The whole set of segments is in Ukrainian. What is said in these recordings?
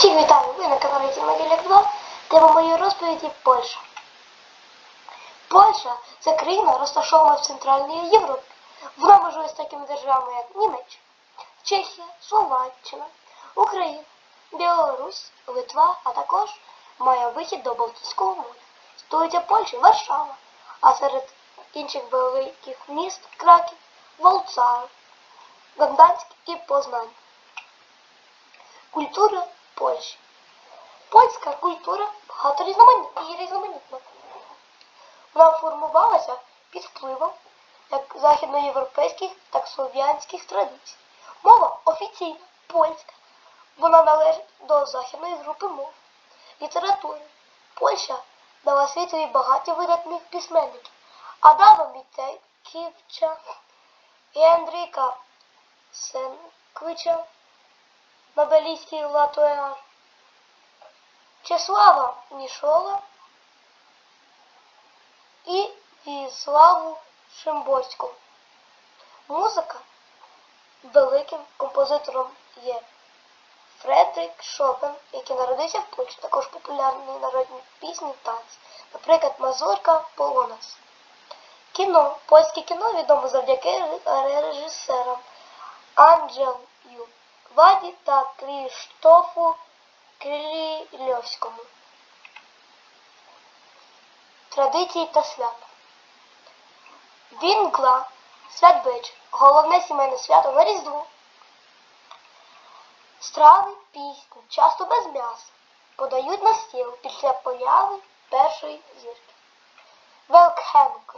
Усіх вітаю! Ви на каналі Тімагілік 2. Тема моєї розповіді Польща. Польща це країна, розташована в Центральній Європі. Вона межує з такими державами, як Німеччина, Чехія, Словаччина, Україна, Білорусь, Литва, а також має вихід до Балтійського моря. Столиця Польщі Варшава, а серед інших великих міст Краків, Волцар, Гданськ і Познань. Культура Польщі. Польська культура багато різноманітна і. Вона формувалася під впливом як західноєвропейських, так і слов'янських традицій. Мова офіційна польська. Вона належить до західної групи мов. Літератури. Польща дала світові багаті видатних письменників. Адама Міцеківича, Гендріка Сенквича, Нобелійський латуар, Чеслава Мішола і Віславу Шимборську. Музика великим композитором є Фредрик Шопен, який народився в Польщі, також популярні народні пісні танці, наприклад, Мазурка Полонас. Кіно. Польське кіно відомо завдяки режисерам Анджелю Ваді та Кріштофу Крильовському. Традиції та свята. Вінгла, святвечір, головне сімейне свято на Різдво. Страви, пісні, часто без м'яса, подають на стіл після появи першої зірки. Велкхенк.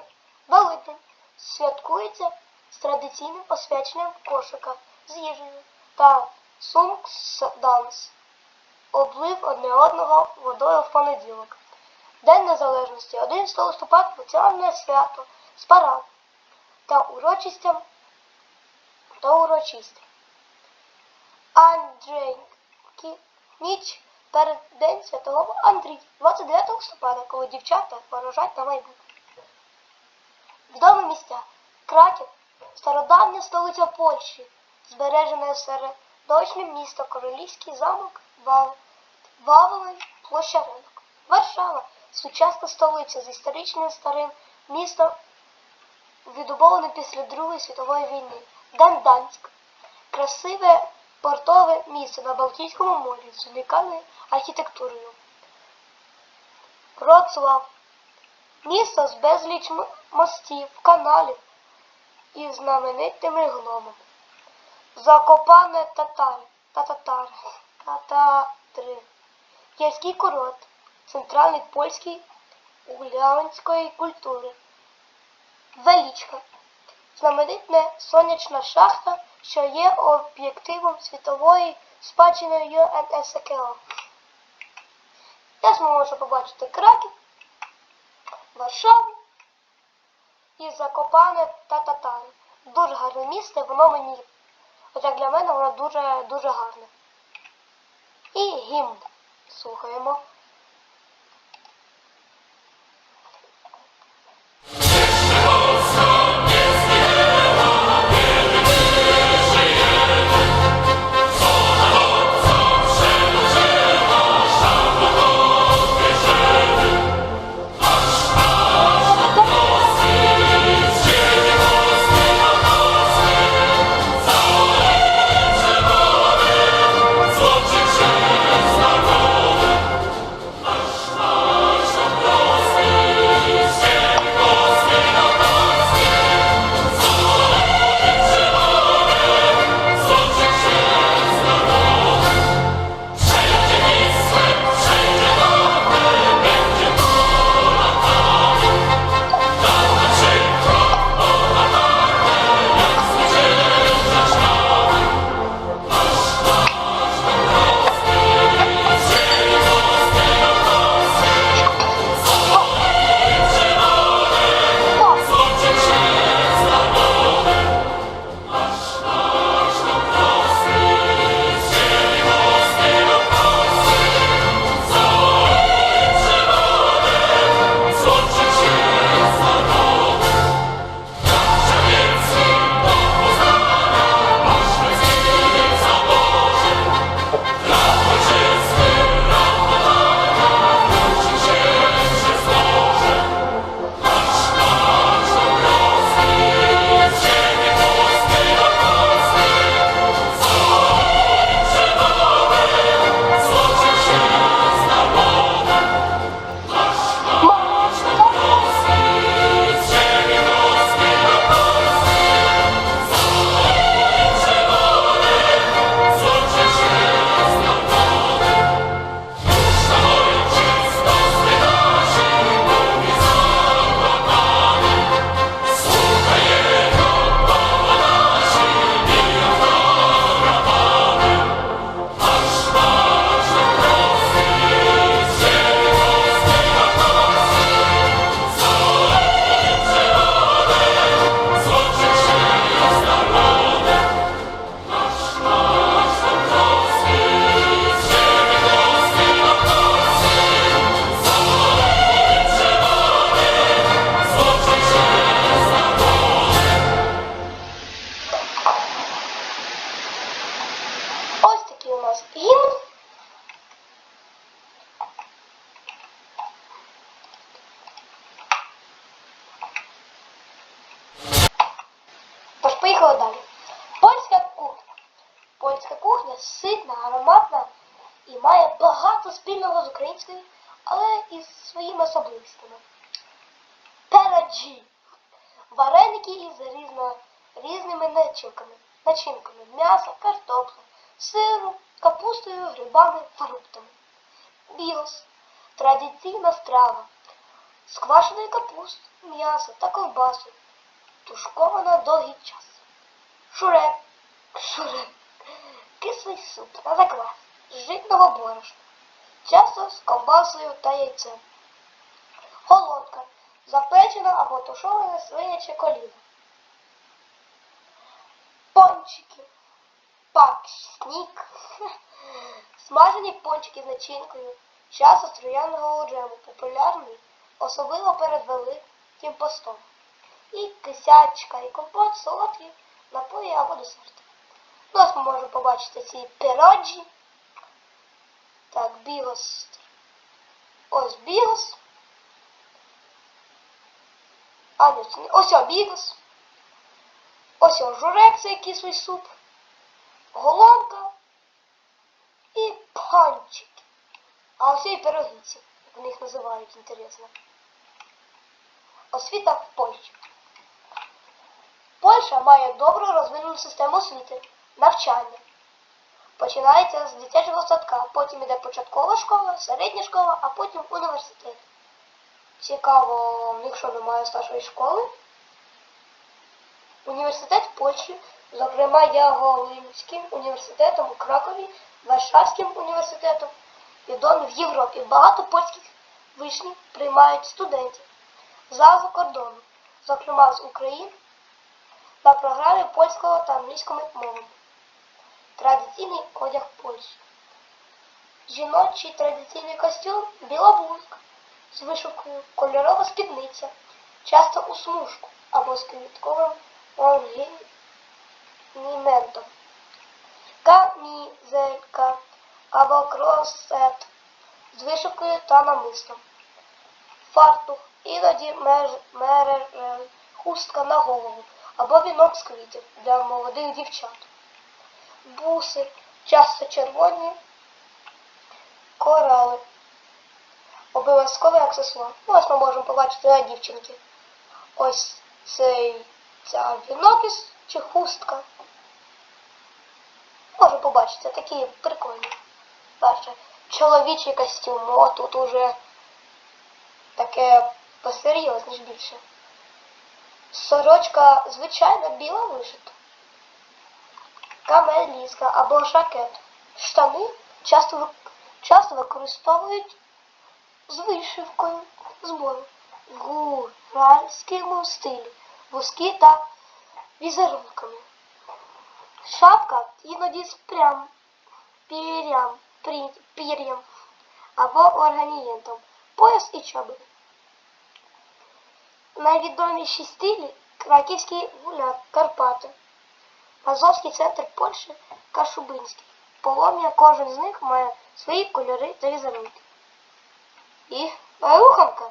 Великдень святкується з традиційним освяченням кошика з їжею та сумксданс. Облив одне одного водою в понеділок. День Незалежності 11 листопада національне свято з та урочистям та урочистям. Андрейки ніч перед День Святого Андрія 29 листопада, коли дівчата ворожать на майбутнє. Відомі місця. Краків стародавня столиця Польщі, збережене середочне місто Королівський замок, Вав... Вавилон, площа ринок. Варшава сучасна столиця з історичним старим містом, відбудоване після Другої світової війни. Гданськ красиве портове місто на Балтійському морі з унікальною архітектурою. Вроцлав місто з безліч мостів, каналів і знаменитими гномами. Закопане татари та татари, тататри. Гірський курорт, центральний польський улянської культури. Величка. Знаменитна сонячна шахта, що є об'єктивом світової спадщини ЮНСКО. Я зможу побачити Краків, Варшаву і Закопане та Татари. Дуже гарне місце, воно мені, як для мене, воно дуже дуже гарне. І гімн слухаємо. Польська кухня ситна, ароматна і має багато спільного з українською, але і з своїми особливостями. Пераджі. Вареники із різно, різними начинками. начинками. М'ясо, картопля, сиру, капустою, грибами, фруктами. Бігос. Традиційна страва. З квашеної капусти, м'яса та ковбасу. Тушкована довгий час. Шурек. Шурек. Кислий суп на заквас з житного борошна. Часто з ковбасою та яйцем. Голодка. Запечена або тушована свиняче коліно. Пончики. Пакснік. Смажені пончики з начинкою. Часто з троянного джему. Популярний, особливо перед Великим постом. І кисячка, і компот, солодкі напої або десерти. Ми можемо побачити ці пироджі. Так, бігос. Ось бігос. А, ні. Ось о, бігос. Ось о, журек, це кислий суп. Голонка і панчики. А ось і пирогиці, як них називають, інтересно. Освіта в Польщі. Польща має добру розвинену систему освіти, навчання. Починається з дитячого садка, потім іде початкова школа, середня школа, а потім університет. Цікаво, в немає старшої школи. Університет Польщі, зокрема Яголинським університетом у Кракові, Варшавським університетом, відомі в Європі. Багато польських вишнів приймають студентів за кордону, зокрема з України, на програмі польського та англійської мовами. Традиційний одяг Польщі. Жіночий традиційний костюм біла блузка з вишивкою, кольорова спідниця, часто у смужку або з квітковим орнаментом. Камізелька або кросет з вишивкою та намислом. Фартух, іноді мережель, хустка на голову або вінок з квітів для молодих дівчат. Буси, часто червоні, корали. Обов'язковий аксесуар. Ну, ось ми можемо побачити на дівчинки. Ось цей ця вінок із чи хустка. Можу побачити, такі прикольні. Перше, чоловічий костюм, о, тут уже таке посерйозніше більше. Сорочка звичайна біла вишита. Камеліска або жакет. Штани часто, ви- часто використовують з вишивкою збору в гуральському стилі, вузькі та візерунками. Шапка іноді з прям пір'ям, прі- пір'ям або органієнтом, пояс і чоботи. Найвідоміші стилі Краківський гуляк, Карпати, Азовський центр Польщі, Кашубинський. Полом'я кожен з них має свої кольори та візерунки. І руханка.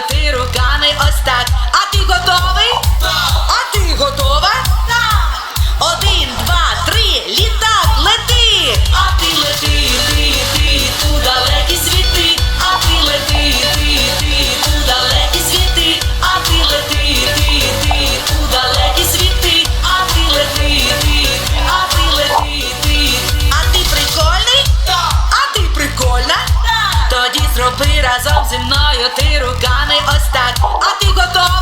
ти руками ось так. todo.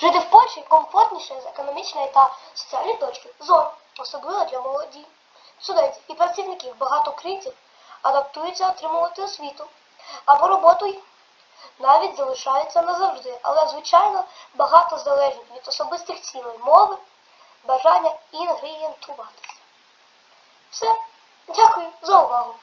Жити в Польщі комфортніше з економічної та соціальної точки зору, особливо для молоді. Студентів і працівників багато українців адаптуються отримувати освіту або роботу й навіть залишаються назавжди, але, звичайно, багато залежить від особистих цілей мови, бажання інгрієнтуватися. Все, дякую за увагу!